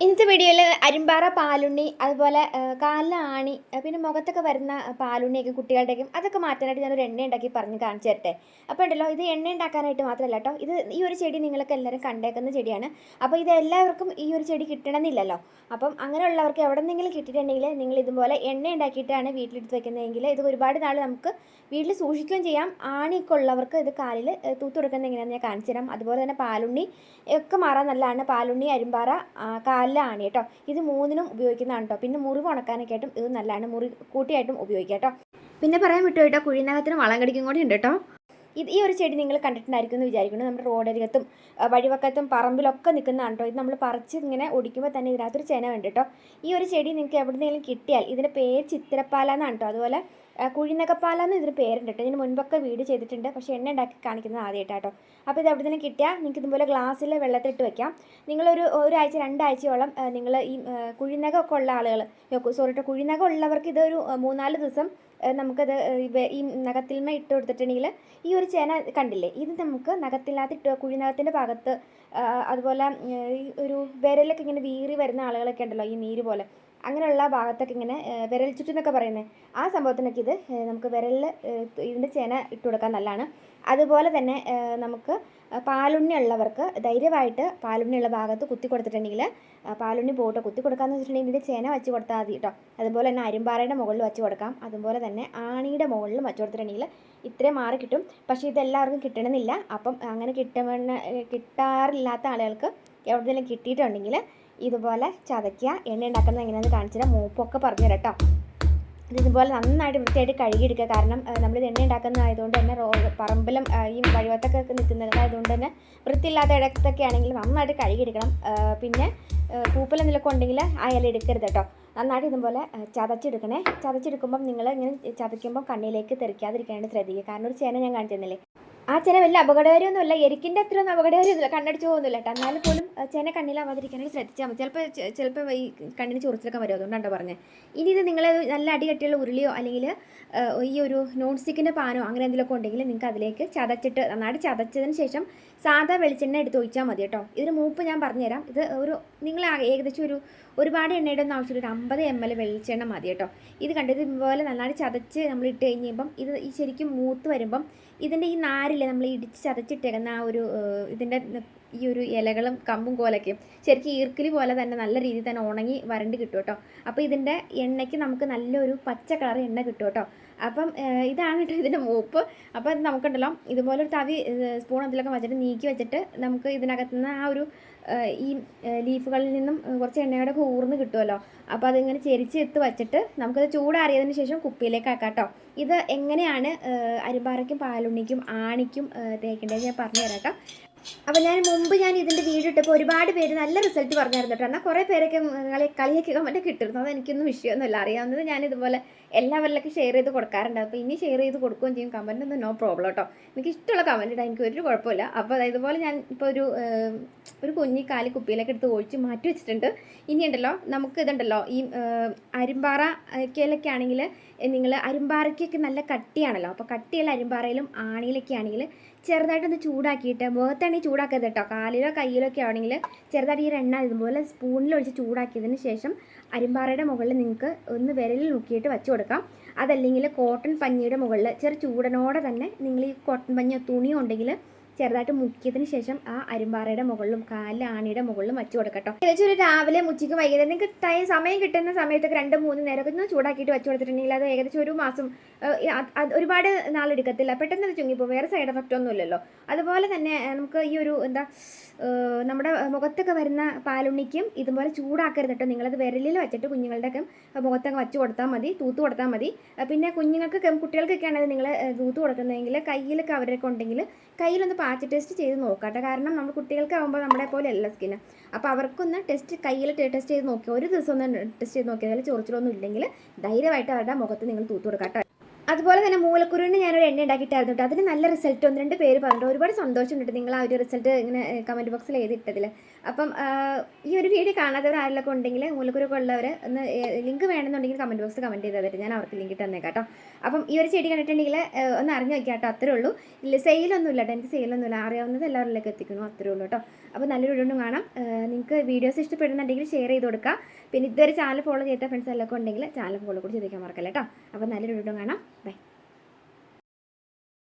ഇന്നത്തെ വീഡിയോയിൽ അരിമ്പാറ പാലുണ്ണി അതുപോലെ ആ, ആണി പിന്നെ മുഖത്തൊക്കെ വരുന്ന പാലുണ്ണിയൊക്കെ കുട്ടികളുടെയൊക്കെ അതൊക്കെ മാറ്റാനായിട്ട് ഞാനൊരു എണ്ണ ഉണ്ടാക്കി പറഞ്ഞ് കാണിച്ചു തരട്ടെ. അപ്പോൾ ഉണ്ടല്ലോ ഇത് എണ്ണ ഉണ്ടാക്കാനായിട്ട് മാത്രമല്ല കേട്ടോ ഇത് ഈ ഒരു ചെടി നിങ്ങൾക്ക് എല്ലാവരും കണ്ടേക്കുന്ന ചെടിയാണ്. അപ്പോൾ ഇത് എല്ലാവർക്കും ഈ ഒരു ചെടി കിട്ടണമെന്നില്ലല്ലോ. അപ്പം അങ്ങനെയുള്ളവർക്ക് എവിടെ നിന്നെങ്കിലും കിട്ടിയിട്ടുണ്ടെങ്കിൽ നിങ്ങൾ ഇതുപോലെ എണ്ണ ഉണ്ടാക്കിയിട്ടാണ് വീട്ടിലെടുത്ത് വെക്കുന്നതെങ്കിൽ ഇത് ഒരുപാട് നാൾ നമുക്ക് വീട്ടിൽ സൂക്ഷിക്കുകയും ചെയ്യാം. ആണിയൊക്കെ ഉള്ളവർക്ക് ഇത് കാലിൽ തൂത്ത് കൊടുക്കുന്നത് എങ്ങനെയാണെന്ന് ഞാൻ കാണിച്ചു തരാം. അതുപോലെ തന്നെ പാലുണ്ണി ഒക്കെ മാറാൻ നല്ലതാണ്. പാലുണ്ണി അരിമ്പാറ ആ, കാലിലെ ആണി കേട്ടോ. ഇത് മൂന്നിനും ഉപയോഗിക്കുന്നതാണ് കേട്ടോ. പിന്നെ മുറിവ് ഉണക്കാനൊക്കെ ആയിട്ടും ഇത് നല്ലതാണ്. മുറി കൂട്ടിയായിട്ടും ഉപയോഗിക്കാം കേട്ടോ. പിന്നെ പറയാൻ വിട്ടു കേട്ടോ. കുഴിനകത്തിന് വളം കടിക്കും കൂടി ഉണ്ട് കേട്ടോ. ഇത് ഈ ഒരു ചെടി നിങ്ങൾ കണ്ടിട്ടുണ്ടായിരിക്കും എന്ന് വിചാരിക്കുന്നു. നമ്മുടെ റോഡരികത്തും വഴിവക്കത്തും പറമ്പിലൊക്കെ നിൽക്കുന്നതാണ് കേട്ടോ ഇത് നമ്മൾ പറിച്ച് ഇങ്ങനെ ഒടിക്കുമ്പോൾ തന്നെ ഇതിനകത്തൊരു ചെന ഉണ്ട് കേട്ടോ. ഈ ഒരു ചെടി നിങ്ങൾക്ക് എവിടെന്നെങ്കിലും കിട്ടിയാൽ ഇതിന്റെ പേര് ചിത്തിരപ്പാല എന്നാണ് കേട്ടോ. അതുപോലെ കുഴിനകപ്പാല എന്ന് ഇതിന് പേരുണ്ട് കേട്ടോ. ഇതിന് മുൻപൊക്കെ വീട് ചെയ്തിട്ടുണ്ട്. പക്ഷേ എണ്ണ ഉണ്ടാക്കി കാണിക്കുന്നത് ആദ്യമായിട്ടാട്ടോ അപ്പോൾ ഇത് എവിടെ നിന്ന് കിട്ടിയാൽ നിങ്ങൾക്ക് ഇതുപോലെ ഗ്ലാസ്സിൽ വെള്ളത്തിലിട്ട് വെക്കാം. നിങ്ങളൊരു ഒരാഴ്ച രണ്ടാഴ്ചയോളം നിങ്ങൾ ഈ കുഴിനകമൊക്കെ ഉള്ള ആളുകൾ സോറി കേട്ടോ കുഴിനകം ഉള്ളവർക്ക് ഇതൊരു മൂന്നാൽ ദിവസം നമുക്കത് ഈ നഖത്തിൽമ ഇട്ട് കൊടുത്തിട്ടുണ്ടെങ്കിൽ ഈ ഒരു ചേന കണ്ടില്ലേ? ഇത് നമുക്ക് നഖത്തിനകത്ത് ഇട്ട് കുഴിനകത്തിന്റെ ഭാഗത്ത് അതുപോലെ ഈ ഒരു വിരലൊക്കെ ഇങ്ങനെ വീറി വരുന്ന ആളുകളൊക്കെ ഉണ്ടല്ലോ ഈ നീര് പോലെ. അങ്ങനെയുള്ള ഭാഗത്തൊക്കെ ഇങ്ങനെ വിരൽ ചുറ്റെന്നൊക്കെ പറയുന്നത് ആ സംഭവത്തിനൊക്കെ ഇത് നമുക്ക് വിരലിൽ ഇതിന്റെ ചേന ഇട്ട് കൊടുക്കാൻ നല്ലതാണ്. അതുപോലെ തന്നെ നമുക്ക് പാലുണ്ണി ഉള്ളവർക്ക് ധൈര്യമായിട്ട് പാലുണ്ണിയുള്ള ഭാഗത്ത് കുത്തി കൊടുത്തിട്ടുണ്ടെങ്കിൽ പാലുണ്ണി പോട്ട് കുത്തി കൊടുക്കാന്ന് വെച്ചിട്ടുണ്ടെങ്കിൽ ഇതിന്റെ ചേന വെച്ച് കൊടുത്താൽ മതി കേട്ടോ. അതുപോലെ തന്നെ അരുമ്പാറയുടെ മുകളിൽ വെച്ച് കൊടുക്കാം. അതുപോലെ തന്നെ ആണിയുടെ മുകളിലും വെച്ച് കൊടുത്തിട്ടുണ്ടെങ്കിൽ ഇത്രയും മാറി കിട്ടും. പക്ഷേ ഇതെല്ലാവർക്കും കിട്ടണമെന്നില്ല. അപ്പം അങ്ങനെ കിട്ടുമെന്ന് കിട്ടാറില്ലാത്ത ആളുകൾക്ക് എവിടെ എവിടെയെങ്കിലും കിട്ടിയിട്ടുണ്ടെങ്കിൽ ഇതുപോലെ ചതയ്ക്കുക എണ്ണ ഉണ്ടാക്കുന്നത് എങ്ങനെയാണെന്ന് കാണിച്ചു തരാം മൂപ്പൊക്കെ പറഞ്ഞു തരാം കേട്ടോ ഇതുപോലെ നന്നായിട്ട് വൃത്തിയായിട്ട് കഴുകിയെടുക്കുക. കാരണം നമ്മൾ എണ്ണ ഉണ്ടാക്കുന്നതായതുകൊണ്ട് തന്നെ റോ പറമ്പിലും ഈ വഴിവത്തൊക്കെ നിൽക്കുന്നതായതുകൊണ്ട് തന്നെ വൃത്തിയില്ലാത്ത ഇടത്തൊക്കെ ആണെങ്കിൽ നന്നായിട്ട് കഴുകിയെടുക്കണം. പിന്നെ പൂപ്പൽ എന്തെങ്കിലുമൊക്കെ ഉണ്ടെങ്കിൽ ആ ഇല എടുക്കരുത് കേട്ടോ നന്നായിട്ട് ഇതുപോലെ ചതച്ചെടുക്കണേ. ചതച്ചെടുക്കുമ്പം നിങ്ങൾ ഇങ്ങനെ ചതയ്ക്കുമ്പം കണ്ണിലേക്ക് തെറിക്കാതിരിക്കാനായിട്ട് ശ്രദ്ധിക്കുക. കാരണം ഒരു ചേന ഞാൻ കാണിച്ചു തന്നില്ലേ? ആ ചെന വലിയ അപകടകാരിയൊന്നുമല്ല എരിക്കിന്റെ അത്ര ഒന്നും അപകടകാരിയൊന്നുമില്ല. കണ്ണടിച്ച് പോകുന്നില്ല കേട്ടോ. എന്നാലും പോലും ചെന കണ്ണിലാവാതിരിക്കാനായിട്ട് ശ്രദ്ധിച്ചാൽ മതി. ചിലപ്പോൾ ചിലപ്പോൾ ഈ കണ്ണിന് ചൊറിച്ചിലൊക്കെ വരും. അതുകൊണ്ടാണ് പറഞ്ഞത് ഇനി ഇത് നിങ്ങൾ നല്ല അടികട്ടിയുള്ള ഉരുളിയോ അല്ലെങ്കിൽ ഈ ഒരു നോൺ സ്റ്റിക്കിന്റെ പാനോ അങ്ങനെ എന്തെങ്കിലുമൊക്കെ ഉണ്ടെങ്കിൽ നിങ്ങൾക്ക് അതിലേക്ക് ചതച്ചിട്ട് നന്നായിട്ട് ചതച്ചതിന് ശേഷം സാധാ വെളിച്ചെണ്ണ എടുത്ത് ഒഴിച്ചാൽ മതി കേട്ടോ. ഇതിന് മൂപ്പ് ഞാൻ പറഞ്ഞുതരാം. ഇത് ഒരു നിങ്ങൾ ഏകദേശം ഒരു ഒരുപാട് എണ്ണയുടെ ഒന്നും ആവശ്യമില്ല. ഒരു അമ്പത് എം എൽ വെളിച്ചെണ്ണ മതി കേട്ടോ. ഇത് കണ്ടത് ഇതുപോലെ നന്നായിട്ട് ചതച്ച് നമ്മൾ ഇട്ട് കഴിഞ്ഞപ്പം ഇത് ഈ ശരിക്കും മൂത്ത് വരുമ്പം ഇതിന്റെ ഈ നാരില്ലേ നമ്മൾ ഇടിച്ച് ചതച്ചിട്ടേക്കുന്ന ആ ഒരു ഇതിന്റെ ഈ ഒരു ഇലകളും കമ്പും കോലൊക്കെയും ശരിക്കും ഈർക്കിലി പോലെ തന്നെ നല്ല രീതിയിൽ തന്നെ ഉണങ്ങി വരണ്ട് കിട്ടും കേട്ടോ. അപ്പോൾ ഇതിന്റെ എണ്ണയ്ക്ക് നമുക്ക് നല്ലൊരു പച്ച കളർ എണ്ണ കിട്ടും കേട്ടോ. അപ്പം ഇതാണ് കേട്ടോ ഇതിന്റെ മൂപ്പ്. അപ്പോൾ ഇത് നമുക്കുണ്ടല്ലോ ഇതുപോലെ ഒരു തവി സ്പൂൺ അതിലൊക്കെ വെച്ചിട്ട് നീക്കി വെച്ചിട്ട് നമുക്ക് ഇതിനകത്ത് നിന്ന് ആ ഒരു ഈ ലീഫുകളിൽ നിന്നും കുറച്ച് എണ്ണയുടെ ഒക്കെ ഊർന്ന് കിട്ടുമല്ലോ അപ്പോൾ അതിങ്ങനെ ചെരിച്ച് എത്ത് വച്ചിട്ട് നമുക്കത് ചൂടാറിയതിന് ശേഷം കുപ്പിയിലേക്ക് ആക്കാം കേട്ടോ. ഇത് എങ്ങനെയാണ് അരിമ്പാറയ്ക്കും പാലുണ്ണിക്കും ആണിക്കും തേക്കേണ്ടത് ഞാൻ പറഞ്ഞു തരാം അപ്പോൾ ഞാൻ മുമ്പ് ഞാൻ ഇതിന്റെ വീഡിയോ ഇട്ടപ്പോൾ ഒരുപാട് പേര് നല്ല റിസൾട്ട് പറഞ്ഞായിരുന്നു കേട്ടോ. എന്നാൽ കുറേ പേരൊക്കെ കളി കളിയൊക്കെ കമന്റ് കിട്ടിയിരുന്നു. അത് എനിക്കൊന്നും വിഷയമൊന്നുമില്ല. അറിയാവുന്നത് ഞാൻ ഇതുപോലെ എല്ലാവരിലൊക്കെ ഷെയർ ചെയ്ത് കൊടുക്കാറുണ്ട്. അപ്പോൾ ഇനി ഷെയർ ചെയ്ത് കൊടുക്കുകയും ചെയ്യും. കമന്റ് ഒന്നും നോ പ്രോബ്ലം കേട്ടോ. എനിക്ക് ഇഷ്ടമുള്ള കമന്റ് ഇടാൻ എനിക്ക് ഒരു കുഴപ്പമില്ല. അപ്പോൾ ഇതുപോലെ ഞാൻ ഇപ്പോൾ ഒരു ഒരു കുഞ്ഞി കാലി കുപ്പിയിലേക്ക് എടുത്ത് ഒഴിച്ച് മാറ്റി വെച്ചിട്ടുണ്ട്. ഇനി ഉണ്ടല്ലോ നമുക്ക് ഇതുണ്ടല്ലോ ഈ ഏഹ്, അരിമ്പാറ കേലൊക്കെ ആണെങ്കിൽ നിങ്ങൾ അരിമ്പാറയ്ക്കൊക്കെ നല്ല കട്ടിയാണല്ലോ. അപ്പോൾ കട്ടിയുള്ള അരിമ്പാറയിലും ആണിയിലൊക്കെ ആണെങ്കിൽ ചെറുതായിട്ടൊന്ന് ചൂടാക്കിയിട്ട് മുഖത്താണെങ്കിൽ ചൂടാക്കരുത് കേട്ടോ. കാലിലോ കയ്യിലോ ഒക്കെ ആണെങ്കിൽ ചെറുതായിട്ട് ഈ എണ്ണ ഇതുപോലെ സ്പൂണിൽ ഒഴിച്ച് ചൂടാക്കിയതിന് ശേഷം അരിമ്പാറയുടെ മുകളിൽ നിങ്ങൾക്ക് ഒന്ന് വിരലിൽ നോക്കിയിട്ട് വെച്ച് കൊടുക്കാം. അതല്ലെങ്കിൽ കോട്ടൺ പഞ്ഞിയുടെ മുകളിൽ ചെറു ചൂടനോടെ തന്നെ നിങ്ങൾ ഈ കോട്ടൺ പഞ്ഞിയോ തുണിയോ ഉണ്ടെങ്കിൽ ചെറുതായിട്ട് മുക്കിയതിന് ശേഷം ആ അരുമ്പാറയുടെ മുകളിലും കാലിലെ ആണിയുടെ മുകളിലും വച്ചു കൊടുക്കട്ടോ. ഏകദേശം ഒരു രാവിലെ ഉച്ചയ്ക്ക് വൈകുന്നേരം നിങ്ങൾക്ക് ടൈം സമയം കിട്ടുന്ന സമയത്തൊക്കെ രണ്ട് മൂന്ന് നേരമൊക്കെ ഒന്ന് ചൂടാക്കിയിട്ട് വെച്ച് കൊടുത്തിട്ടുണ്ടെങ്കിൽ അത് ഏകദേശം ഒരു മാസം ഒരുപാട് നാളെടുക്കത്തില്ല പെട്ടെന്ന് അത് ചുങ്ങിപ്പോൾ വേറെ സൈഡ് എഫക്റ്റ് ഒന്നും ഇല്ലല്ലോ അതുപോലെ തന്നെ നമുക്ക് ഈ ഒരു എന്താ നമ്മുടെ മുഖത്തൊക്കെ വരുന്ന പാലുണ്ണിക്കും ഇതുപോലെ ചൂടാക്കരുത് കേട്ടോ. നിങ്ങളത് വിരലിൽ വെച്ചിട്ട് കുഞ്ഞുങ്ങളുടെയൊക്കെ മുഖത്തൊക്കെ വെച്ച് കൊടുത്താൽ മതി തൂത്ത് കൊടുത്താൽ മതി. പിന്നെ കുഞ്ഞുങ്ങൾക്ക് കുട്ടികൾക്കൊക്കെ ആണെങ്കിൽ നിങ്ങൾ തൂത്ത് കൊടുക്കുന്നതെങ്കിൽ കയ്യിലൊക്കെ അവരൊക്കെ ഉണ്ടെങ്കിൽ കയ്യിലൊന്ന് പാച്ച് ടെസ്റ്റ് ചെയ്ത് നോക്കാട്ടെ. കാരണം നമ്മൾ കുട്ടികൾക്ക് ആകുമ്പോൾ നമ്മളെ പോലെ അല്ല സ്കിന്ന് അപ്പോൾ അവർക്കൊന്ന് ടെസ്റ്റ് കയ്യിൽ ടെസ്റ്റ് ചെയ്ത് നോക്കി ഒരു ദിവസം ഒന്ന് ടെസ്റ്റ് ചെയ്ത് നോക്കിയാൽ ചൊറിച്ചിലൊന്നും ഇല്ലെങ്കിൽ ധൈര്യമായിട്ട് അവരുടെ മുഖത്ത് നിങ്ങൾ തൂത്ത് കൊടുക്കട്ടെ. അതുപോലെ തന്നെ മൂലക്കുരുവിന് ഞാനൊരു എണ്ണ ഉണ്ടാക്കിയിട്ടായിരുന്നു കേട്ടോ അതിന് നല്ല റിസൾട്ട് ഒന്ന് രണ്ട് പേര് പറഞ്ഞിട്ട് ഒരുപാട് സന്തോഷമുണ്ട് നിങ്ങൾ ആ ഒരു റിസൾട്ട് ഇങ്ങനെ കമന്റ് ബോക്സിൽ എഴുതിയിട്ടതിൽ. അപ്പം ഈ ഒരു വീഡിയോ കാണാത്തവർ ആരെല്ലാം ഉണ്ടെങ്കിൽ മൂലക്കുരുക്ക് ഉള്ളവർ ഒന്ന് ലിങ്ക് വേണമെന്നുണ്ടെങ്കിൽ കമന്റ് ബോക്സിൽ കമന്റ് ചെയ്ത് തന്നിട്ട് ഞാൻ അവർക്ക് ലിങ്ക് തന്നേക്കാം കേട്ടോ അപ്പം ഈ ഒരു ചെടി കണ്ടിട്ടുണ്ടെങ്കിൽ ഒന്ന് അറിഞ്ഞു നോക്കിയാൽ കേട്ടോ അത്രേ ഉള്ളൂ. ഇല്ല സെയിലൊന്നും ഇല്ല കേട്ടോ എനിക്ക് സെയിലൊന്നും ഇല്ല. അറിയാവുന്നത് എല്ലാവരിലേക്ക് എത്തിക്കുന്നു. അത്രേ ഉള്ളൂ കേട്ടോ അപ്പോൾ നല്ലൊരു വീഡിയോ കാണാം. നിങ്ങൾക്ക് വീഡിയോസ് ഇഷ്ടപ്പെടുന്നുണ്ടെങ്കിൽ ഷെയർ ചെയ്ത് കൊടുക്കുക പിന്നെ ഇതുവരെ ചാനൽ ഫോളോ ചെയ്ത ഫ്രണ്ട്സ് എല്ലാം ഉണ്ടെങ്കിൽ ചാനൽ ഫോളോ കൂടി ചെയ്തേക്കാൻ മറക്കല്ലേ കേട്ടോ അപ്പോൾ നല്ലൊരു വീഡിയോ കാണാം.